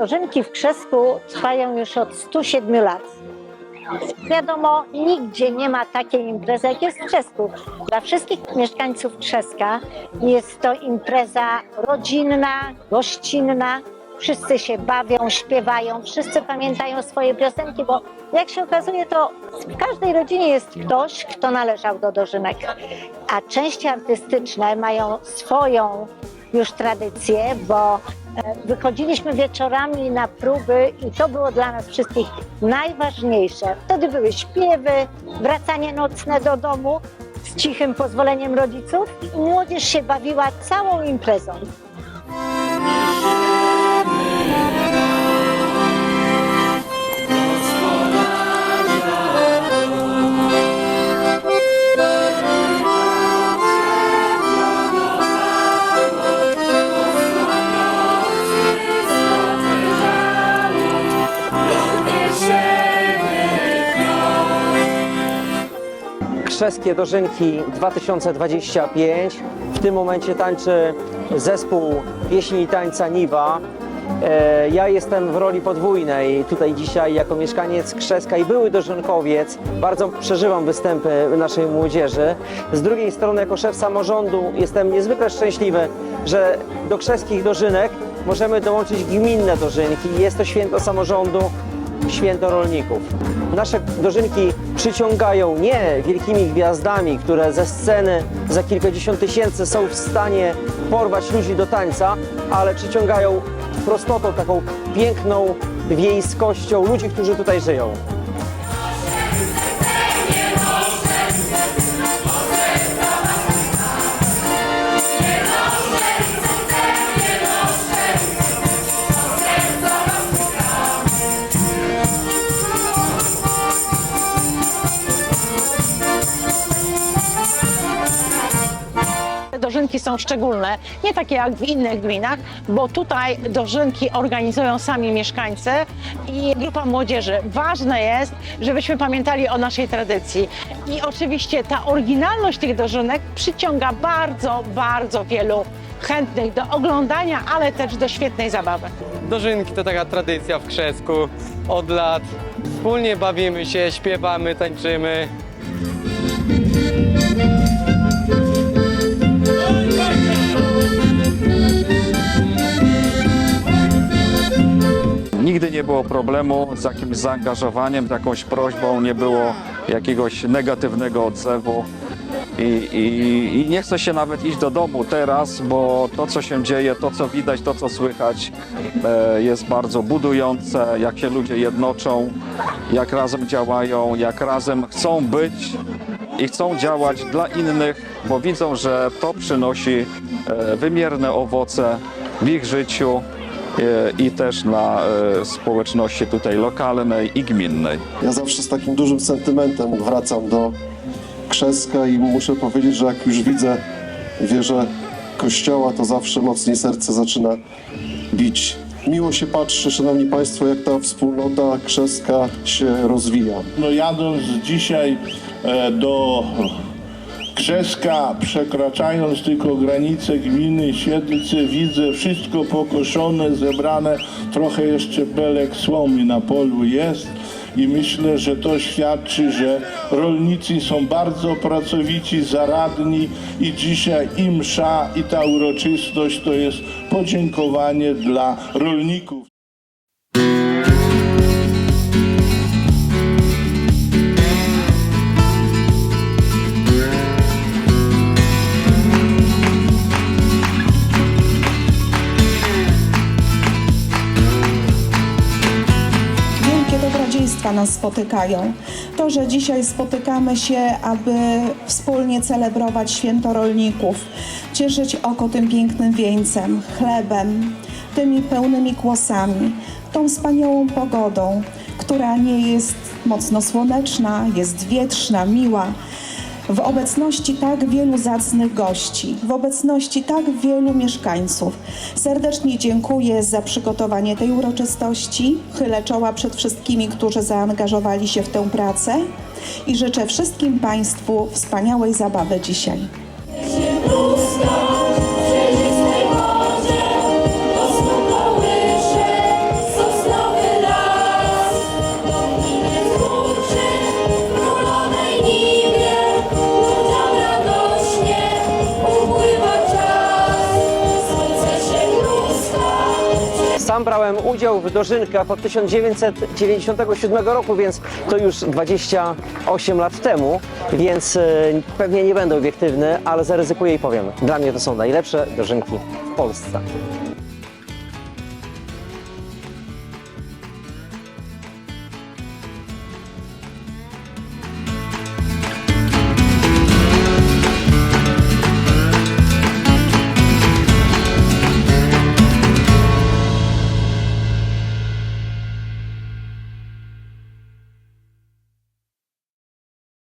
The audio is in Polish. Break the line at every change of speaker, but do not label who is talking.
Dożynki w Krzesku trwają już od 107 lat. Wiadomo, nigdzie nie ma takiej imprezy, jak jest w Krzesku. Dla wszystkich mieszkańców Krzeska jest to impreza rodzinna, gościnna. Wszyscy się bawią, śpiewają, wszyscy pamiętają swoje piosenki, bo jak się okazuje, to w każdej rodzinie jest ktoś, kto należał do dożynek. A części artystyczne mają swoją już tradycję, bo wychodziliśmy wieczorami na próby i to było dla nas wszystkich najważniejsze. Wtedy były śpiewy, wracanie nocne do domu z cichym pozwoleniem rodziców i młodzież się bawiła całą imprezą.
Krzeskie Dożynki 2025. W tym momencie tańczy zespół pieśni i tańca Niwa. E, Ja jestem w roli podwójnej tutaj dzisiaj jako mieszkaniec Krzeska i były dożynkowiec. Bardzo przeżywam występy naszej młodzieży. Z drugiej strony jako szef samorządu jestem niezwykle szczęśliwy, że do krzeskich dożynek możemy dołączyć gminne dożynki. Jest to święto samorządu, święto rolników. Nasze dożynki przyciągają nie wielkimi gwiazdami, które ze sceny za kilkadziesiąt tysięcy są w stanie porwać ludzi do tańca, ale przyciągają prostotą, taką piękną wiejskością ludzi, którzy tutaj żyją.
Dożynki są szczególne, nie takie jak w innych gminach, bo tutaj dożynki organizują sami mieszkańcy i grupa młodzieży. Ważne jest, żebyśmy pamiętali o naszej tradycji. I oczywiście ta oryginalność tych dożynek przyciąga bardzo, bardzo wielu chętnych do oglądania, ale też do świetnej zabawy.
Dożynki to taka tradycja w Krzesku od lat. Wspólnie bawimy się, śpiewamy, tańczymy.
Nigdy nie było problemu z jakimś zaangażowaniem, z jakąś prośbą, nie było jakiegoś negatywnego odzewu. I, i, I nie chce się nawet iść do domu teraz, bo to, co się dzieje, to, co widać, to, co słychać, e, jest bardzo budujące, jak się ludzie jednoczą, jak razem działają, jak razem chcą być i chcą działać dla innych, bo widzą, że to przynosi e, wymierne owoce w ich życiu i też dla e, społeczności tutaj lokalnej i gminnej.
Ja zawsze z takim dużym sentymentem wracam do Krzeska i muszę powiedzieć, że jak już widzę wieżę kościoła, to zawsze mocniej serce zaczyna bić. Miło się patrzy, szanowni państwo, jak ta wspólnota Krzeska się rozwija.
No jadąc dzisiaj e, do Krzeska, przekraczając tylko granice gminy Siedlce, widzę wszystko pokoszone, zebrane, trochę jeszcze belek słomy na polu jest i myślę, że to świadczy, że rolnicy są bardzo pracowici, zaradni i dzisiaj i msza i ta uroczystość to jest podziękowanie dla rolników.
Dobrodziejstwa nas spotykają. To, że dzisiaj spotykamy się, aby wspólnie celebrować święto rolników, cieszyć oko tym pięknym wieńcem, chlebem, tymi pełnymi kłosami, tą wspaniałą pogodą, która nie jest mocno słoneczna, jest wietrzna, miła. W obecności tak wielu zacnych gości, w obecności tak wielu mieszkańców. Serdecznie dziękuję za przygotowanie tej uroczystości. Chylę czoła przed wszystkimi, którzy zaangażowali się w tę pracę i życzę wszystkim Państwu wspaniałej zabawy dzisiaj.
Sam brałem udział w dożynkach od 1997 roku, więc to już 28 lat temu, więc e, pewnie nie będę obiektywny, ale zaryzykuję i powiem. Dla mnie to są najlepsze dożynki w Polsce.